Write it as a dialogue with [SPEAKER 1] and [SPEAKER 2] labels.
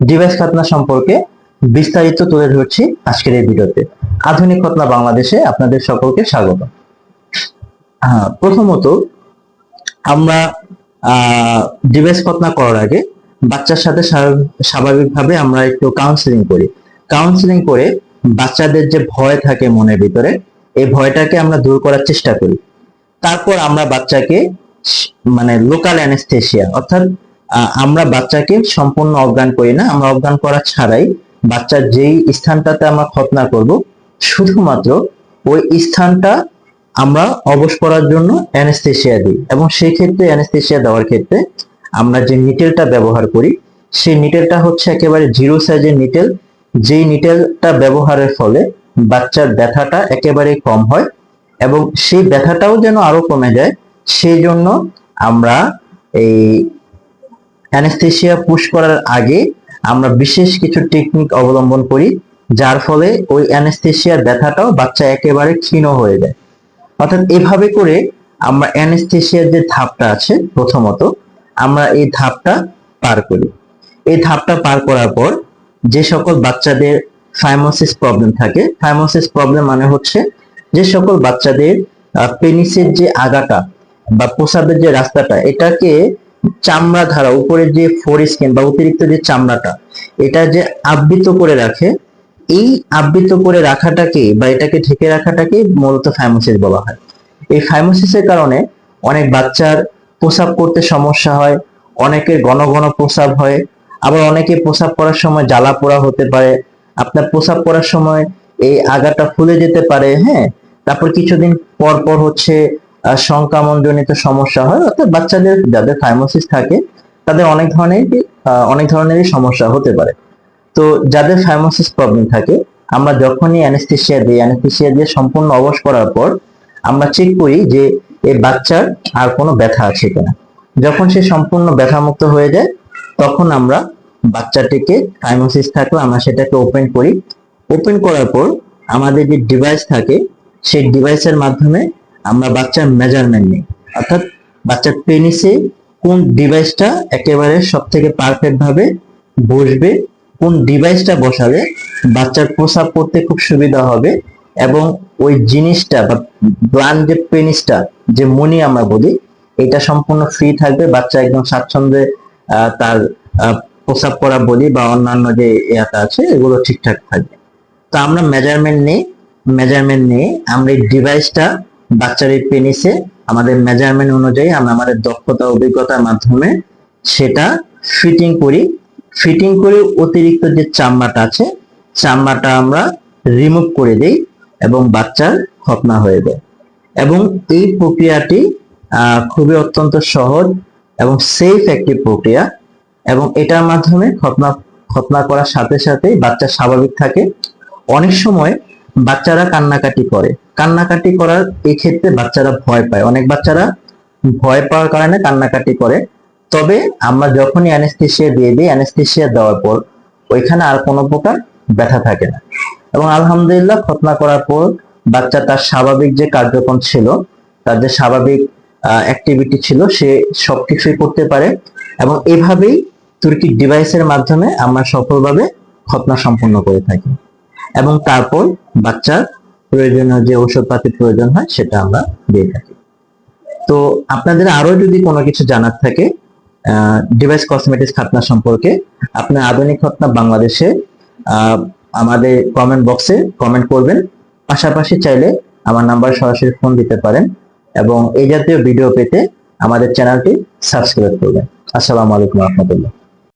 [SPEAKER 1] Device খাতনা সম্পর্কে বিস্তারিত তুলে ধরছি আজকের এই ভিডিওতে। আধুনিক খতনা বাংলাদেশে আপনাদের সকলকে স্বাগত। হ্যাঁ, প্রথমত আমরা ডিভাইস খতনা করার আগে বাচ্চার সাথে স্বাভাবিকভাবে আমরা একটু কাউন্সিলিং করি। কাউন্সিলিং করে বাচ্চাদের যে ভয় থাকে মনের ভিতরে এই ভয়টাকে আমরা দূর করার চেষ্টা করি। তারপর আমরা বাচ্চাকে মানে লোকাল অ্যানেস্থেশিয়া অর্থাৎ আমরা বাচ্চাকে সম্পূর্ণ অজ্ঞান করি না, আমরা অজ্ঞান করা ছাড়াই বাচ্চার যেই স্থানটাতে আমরা খতনা করব, শুধুমাত্র ওই স্থানটা আমরা অবশ করার জন্য অ্যানেস্থেশিয়া দিই এবং সেই ক্ষেত্রে অ্যানেস্থেশিয়া দেওয়ার ক্ষেত্রে আমরা যে নিটেলটা ব্যবহার করি, সেই নিটেলটা হচ্ছে একেবারে জিরো সাইজের নিটেল, যেই নিটেলটা ব্যবহারের ফলে বাচ্চার ব্যথাটা একেবারে কম হয় এবং সেই ব্যথাটাও যেন আরও কমে যায়, সেই জন্য আমরা এই অ্যানেস্থেশিয়া পুশ করার আগে আমরা বিশেষ কিছু টেকনিক অবলম্বন করি, যার ফলে ওই অ্যানেস্থেশিয়ার ব্যথাটাও বাচ্চা একেবারে ক্ষীণ হয়ে যায়। অর্থাৎ এভাবে করে আমরা অ্যানেস্থেশিয়ার যে ধাপটা আছে, প্রথমত আমরা এই ধাপটা পার করি। এই ধাপটা পার করার পর যে সকল বাচ্চাদের ফাইমোসিস প্রবলেম থাকে ফাইমোসিস প্রবলেম মানে হচ্ছে যে সকল বাচ্চাদের পেনিসের যে আগাটা বা প্রসাবের যে রাস্তাটা, এটাকে চামড়া ধারা উপরের যে ফোর স্কিন বা অতিরিক্ত যে চামড়াটা, এটা যে আবৃত করে রাখে, এই আবৃত করে রাখাটাকে বা এটাকে ঢেকে রাখাটাকে মূলত ফাইমোসিস বলা হয়। এই ফাইমোসিসের কারণে অনেক বাচ্চার প্রসাব করতে সমস্যা হয়, অনেকের ঘন ঘন প্রসাব হয়, আবার অনেকে প্রসাব করার সময় জ্বালা পোড়া হতে পারে। আপনার প্রসাব করার সময় এই আগাটা ফুলে যেতে পারে হ্যাঁ? তারপর কিছুদিন পর পর হচ্ছে সংক্রমণজনিত সমস্যা হয়, অর্থাৎ বাচ্চাদের, যাদের থাইমোসিস থাকে, তাদের অনেক ধরনের অনেক ধরনেরই সমস্যা হতে পারে। তো যাদের থাইমোসিস প্রবলেম থাকে, আমরা যখনই অ্যানেস্থেশিয়া দিই অ্যানেস্থেশিয়া দিয়ে সম্পূর্ণ অবশ করার পর, আমরা চেক করি যে এই বাচ্চার আর কোনো ব্যথা আছে কিনা। যখন সে সম্পূর্ণ ব্যথামুক্ত হয়ে যায়, তখন আমরা বাচ্চাটিকে থাইমোসিস থাকলে আমরা সেটাকে ওপেন করি। ওপেন করার পর আমাদের যে ডিভাইস থাকে, সেই ডিভাইসের মাধ্যমে আমরা বাচ্চার মেজারমেন্ট নিই। অর্থাৎ বাচ্চার পেনিসে কোন ডিভাইসটা একেবারে সব থেকে পারফেক্ট ভাবে বসবে, কোন ডিভাইসটা বসালে বাচ্চার প্রসাব করতে খুব সুবিধা হবে এবং ওই জিনিসটা বা ব্লান যে পেনিসটা যে মনি আমরা বলি, এটা সম্পূর্ণ ফ্রি থাকবে। বাচ্চা একদম স্বাচ্ছন্দ্যে তার প্রসাব করা বলি বা অন্যান্য যে ইয়াটা আছে, এগুলো ঠিকঠাক থাকবে। তো আমরা মেজারমেন্ট নিই মেজারমেন্ট নিয়ে আমরা এই ডিভাইসটা বাচ্চার এই পেনিসে আমাদের মেজারমেন্ট অনুযায়ী আমরা আমাদের দক্ষতা, অভিজ্ঞতার মাধ্যমে সেটা ফিটিং করি। ফিটিং করে অতিরিক্ত যে চামড়াটা আছে, চামড়াটা আমরা রিমুভ করে দেই এবং বাচ্চার খতনা হয়ে যায়। এবং এই প্রক্রিয়াটি খুবই অত্যন্ত সহজ এবং সেফ একটি প্রক্রিয়া এবং এটার মাধ্যমে খতনা খতনা করার সাথে সাথে বাচ্চা স্বাভাবিক থাকে। অনেক সময় বাচ্চারা কান্নাকাটি করে। কান্নাকাটি করার এই ক্ষেত্রে বাচ্চারা ভয় পায়। অনেক বাচ্চারা ভয় পাওয়ার কারণে কান্নাকাটি করে। তবে আমরা যখনই অ্যানেস্থেশিয়া দিয়ে দিই অ্যানেস্থেশিয়া দেওয়ার পর ওইখানে আর কোনো প্রকার ব্যথা থাকে না। এবং আলহামদুলিল্লাহ খতনা করার পর বাচ্চা তার স্বাভাবিক যে কার্যক্রম ছিল, তার যে স্বাভাবিক অ্যাক্টিভিটি ছিল, সে সবকিছুই করতে পারে এবং এভাবেই তুর্কি ডিভাইসের মাধ্যমে আমরা সফলভাবে খতনা সম্পন্ন করে থাকি। এবং তারপর বাচ্চার প্রয়োজনীয় যে ওষুধপাতির প্রয়োজন হয়, সেটা আমরা দিয়ে থাকি। তো আপনাদের আরও যদি কোনো কিছু জানার থাকে ডিভাইস কসমেটিক্স খাতনা সম্পর্কে, আপনার আধুনিক খতনা বাংলাদেশে আমাদের কমেন্ট বক্সে কমেন্ট করবেন। পাশাপাশি চাইলে আমার নাম্বার সরাসরি ফোন দিতে পারেন এবং এই জাতীয় ভিডিও পেতে আমাদের চ্যানেলটি সাবস্ক্রাইব করবেন। আসসালামু আলাইকুম রহমতুল্লাহ।